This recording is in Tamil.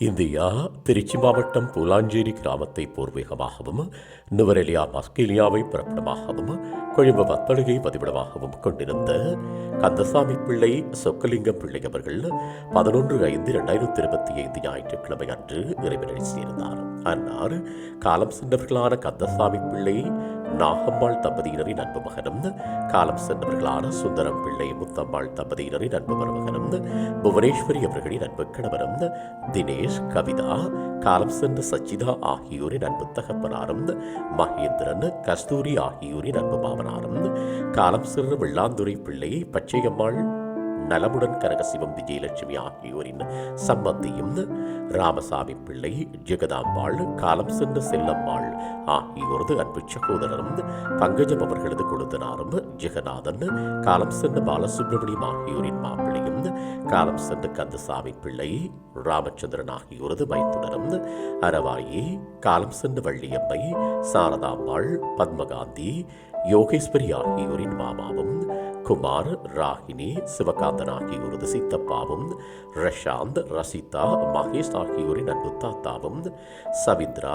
இந்தியா திருச்சி மாவட்டம் பூலாஞ்சேரி கிராமத்தை பூர்வீகமாகவும் நுவரெலியா மஸ்கேலியாவை பிறப்பிடமாகவும் கொழும்பு வத்தழுகை பதிவிடமாகவும் கொண்டிருந்த கந்தசாமி பிள்ளை சொக்கலிங்கம் பிள்ளை அவர்கள் பதினொன்று ஐந்து இரண்டாயிரத்தி இருபத்தி ஐந்து ஞாயிற்றுக்கிழமை அன்று இறைவனை சேர்ந்தார். அன்னார் காலம் சென்றவர்களான கந்தசாமி பிள்ளை நாகம்மாள் தம்பதியினரின் அன்பு மகனும் காலம் சென்றவர்களான சுந்தரம் பிள்ளை முத்தம்மாள் தம்பதியினரின் அன்பு மருமகனும் புவனேஸ்வரி அவர்களின் அன்பு கணவரும் தினேஷ் கவிதா காலம் சென்ற சச்சிதா ஆகியோரின் அன்பு தகப்பனாரும் மகேந்திரன் கஸ்தூரி ஆகியோரின் அன்பு மாமனாரும் காலம் சென்ற வெள்ளாந்துரை பிள்ளை பச்சையம்மாள் நலமுடன் கனகசிவம் விஜயலட்சுமி ஆகியோரின் சம்பந்தியும் ராமசாமி பிள்ளை ஜெகதாம்பாள் காலம் சென்ற செல்லம்மாள் ஆகியோரது அன்பு சகோதரரும் பங்கஜம் அவர்களது கொழுந்தனாரும் ஜெகநாதன் காலம் சென்ற பாலசுப்ரமணியம் ஆகியோரின் மாப்பிள்ளை காலம் சென்று கந்தசாமி பிள்ளை ராமச்சந்திரன் ஆகியோரது மைத்துனரும் அரவாயி காலம் சென்று வள்ளியம்மை சாரதாம்பாள் பத்மகாந்தி யோகேஸ்வரி ஆகியோரின் மாமாவும் குமார் ராகினி சிவகாந்தன் ஆகியோரது சித்தப்பாவும் ரஷாந்த் ரசிதா மகேஷ் ஆகியோரின் அன்பு தாத்தாவும் சவித்ரா